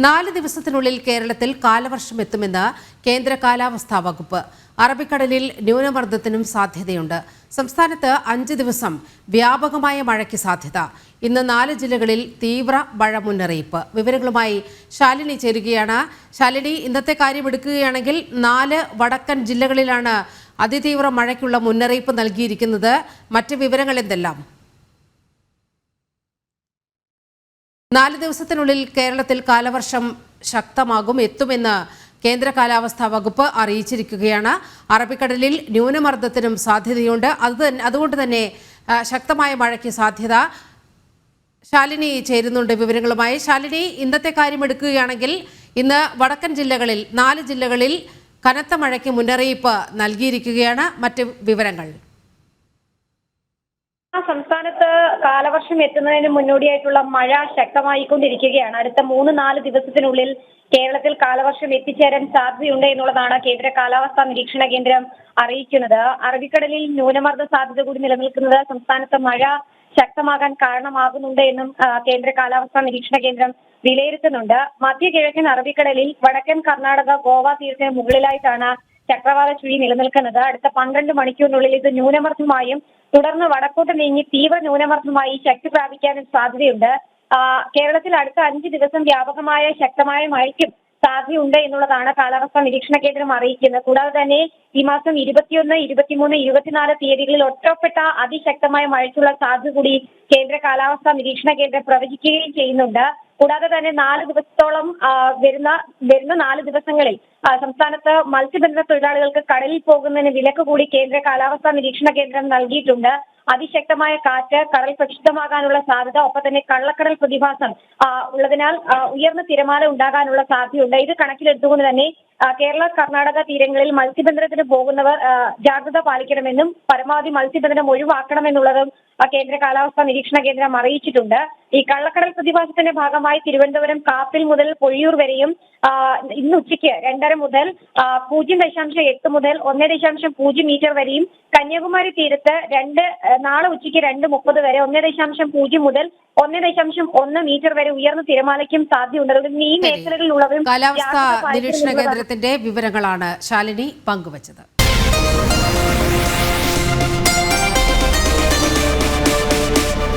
നാല് ദിവസത്തിനുള്ളിൽ കേരളത്തിൽ കാലവർഷം എത്തുമെന്ന് കേന്ദ്ര കാലാവസ്ഥാ വകുപ്പ്. അറബിക്കടലിൽ ന്യൂനമർദ്ദത്തിനും സാധ്യതയുണ്ട്. സംസ്ഥാനത്ത് അഞ്ച് ദിവസം വ്യാപകമായ മഴയ്ക്ക് സാധ്യത. ഇന്ന് നാല് ജില്ലകളിൽ തീവ്ര മഴ മുന്നറിയിപ്പ്. വിവരങ്ങളുമായി ശാലിനി ചേരുകയാണ്. ശാലിനി ഇന്നത്തെ കാര്യം എടുക്കുകയാണെങ്കിൽ നാല് വടക്കൻ ജില്ലകളിലാണ് അതിതീവ്ര മഴയ്ക്കുള്ള മുന്നറിയിപ്പ് നൽകിയിരിക്കുന്നത്. മറ്റ് വിവരങ്ങൾ എന്തെല്ലാം? നാല് ദിവസത്തിനുള്ളിൽ കേരളത്തിൽ കാലവർഷം ശക്തമാകും എത്തുമെന്ന് കേന്ദ്ര കാലാവസ്ഥാ വകുപ്പ് അറിയിച്ചിരിക്കുകയാണ്. അറബിക്കടലിൽ ന്യൂനമർദ്ദത്തിനും സാധ്യതയുണ്ട്. അത് അതുകൊണ്ട് തന്നെ ശക്തമായ മഴയ്ക്ക് സാധ്യത. ശാലിനി ചേരുന്നുണ്ട് വിവരങ്ങളുമായി. ശാലിനി ഇന്നത്തെ കാര്യം എടുക്കുകയാണെങ്കിൽ ഇന്ന് വടക്കൻ ജില്ലകളിൽ നാല് ജില്ലകളിൽ കനത്ത മഴയ്ക്ക് മുന്നറിയിപ്പ് നൽകിയിരിക്കുകയാണ്. മറ്റ് വിവരങ്ങൾ. സംസ്ഥാനത്ത് കാലവർഷം എത്തുന്നതിന് മുന്നോടിയായിട്ടുള്ള മഴ ശക്തമായിക്കൊണ്ടിരിക്കുകയാണ്. അടുത്ത മൂന്ന് നാല് ദിവസത്തിനുള്ളിൽ കേരളത്തിൽ കാലവർഷം എത്തിച്ചേരാൻ സാധ്യതയുണ്ട് എന്നുള്ളതാണ് കേന്ദ്ര കാലാവസ്ഥാ നിരീക്ഷണ കേന്ദ്രം അറിയിക്കുന്നത്. അറബിക്കടലിൽ ന്യൂനമർദ്ദ സാധ്യത കൂടി നിലനിൽക്കുന്നത് സംസ്ഥാനത്ത് മഴ ശക്തമാകാൻ കാരണമാകുന്നുണ്ട് എന്നും കേന്ദ്ര കാലാവസ്ഥാ നിരീക്ഷണ കേന്ദ്രം വിലയിരുത്തുന്നുണ്ട്. മധ്യ കിഴക്കൻ അറബിക്കടലിൽ വടക്കൻ കർണാടക ഗോവ തീരത്തിന് മുകളിലായിട്ടാണ് ചക്രവാത ചുഴി നിലനിൽക്കുന്നത്. അടുത്ത പന്ത്രണ്ട് മണിക്കൂറിനുള്ളിൽ ഇത് ന്യൂനമർദ്ദമായും തുടർന്ന് വടക്കോട്ട് നീങ്ങി തീവ്ര ന്യൂനമർദ്ദമായി ശക്തി പ്രാപിക്കാനും സാധ്യതയുണ്ട്. കേരളത്തിൽ അടുത്ത അഞ്ച് ദിവസം വ്യാപകമായ ശക്തമായ മഴയ്ക്കും സാധ്യതയുണ്ട് എന്നുള്ളതാണ് കാലാവസ്ഥാ നിരീക്ഷണ കേന്ദ്രം അറിയിക്കുന്നത്. കൂടാതെ തന്നെ ഈ മാസം ഇരുപത്തിയൊന്ന് ഇരുപത്തിമൂന്ന് ഇരുപത്തിനാല് തീയതികളിൽ ഒറ്റപ്പെട്ട അതിശക്തമായ മഴയ്ക്കുള്ള സാധ്യത കൂടി കേന്ദ്ര കാലാവസ്ഥാ നിരീക്ഷണ കേന്ദ്രം പ്രവചിക്കുകയും ചെയ്യുന്നുണ്ട്. കൂടാതെ തന്നെ നാല് ദിവസത്തോളം വരുന്ന വരുന്ന നാല് ദിവസങ്ങളിൽ സംസ്ഥാനത്ത് മത്സ്യബന്ധന തൊഴിലാളികൾക്ക് കടലിൽ പോകുന്നതിന് വിലക്ക് കൂടി കേന്ദ്ര കാലാവസ്ഥാ നിരീക്ഷണ കേന്ദ്രം നൽകിയിട്ടുണ്ട്. അതിശക്തമായ കാറ്റ് കടൽ പ്രക്ഷുബ്ധമാകാനുള്ള സാധ്യത ഒപ്പം തന്നെ കള്ളക്കടൽ പ്രതിഭാസം ഉള്ളതിനാൽ ഉയർന്ന തിരമാല ഉണ്ടാകാനുള്ള സാധ്യതയുണ്ട്. ഇത് കണക്കിലെടുത്തുകൊണ്ട് തന്നെ കേരള കർണാടക തീരങ്ങളിൽ മത്സ്യബന്ധനത്തിന് പോകുന്നവർ ജാഗ്രത പാലിക്കണമെന്നും പരമാവധി മത്സ്യബന്ധനം ഒഴിവാക്കണമെന്നുള്ളതും കേന്ദ്ര കാലാവസ്ഥാ നിരീക്ഷണ കേന്ദ്രം അറിയിച്ചിട്ടുണ്ട്. ഈ കള്ളക്കടൽ പ്രതിഭാസത്തിന്റെ ഭാഗമായി തിരുവനന്തപുരം കാപ്പിൽ മുതൽ പൊഴിയൂർ വരെയും ഇന്ന് ഉച്ചയ്ക്ക് രണ്ടര മുതൽ പൂജ്യം ദശാംശം എട്ട് മുതൽ ഒന്ന് ദശാംശം പൂജ്യം മീറ്റർ വരെയും കന്യാകുമാരി തീരത്ത് രണ്ട് നാളെ ഉച്ചയ്ക്ക് രണ്ട് മുപ്പത് വരെ ഒന്ന് ദശാംശം പൂജ്യം മുതൽ ഒന്ന് ദശാംശം ഒന്ന് മീറ്റർ വരെ ഉയർന്ന തിരമാലയ്ക്കും സാധ്യതയുണ്ട്. ഈ. മേഖലകളിലുള്ളവരും കാലാവസ്ഥാ നിരീക്ഷണ കേന്ദ്രത്തിന്റെ വിവരങ്ങളാണ് ശാലിനി പങ്കുവച്ചത്.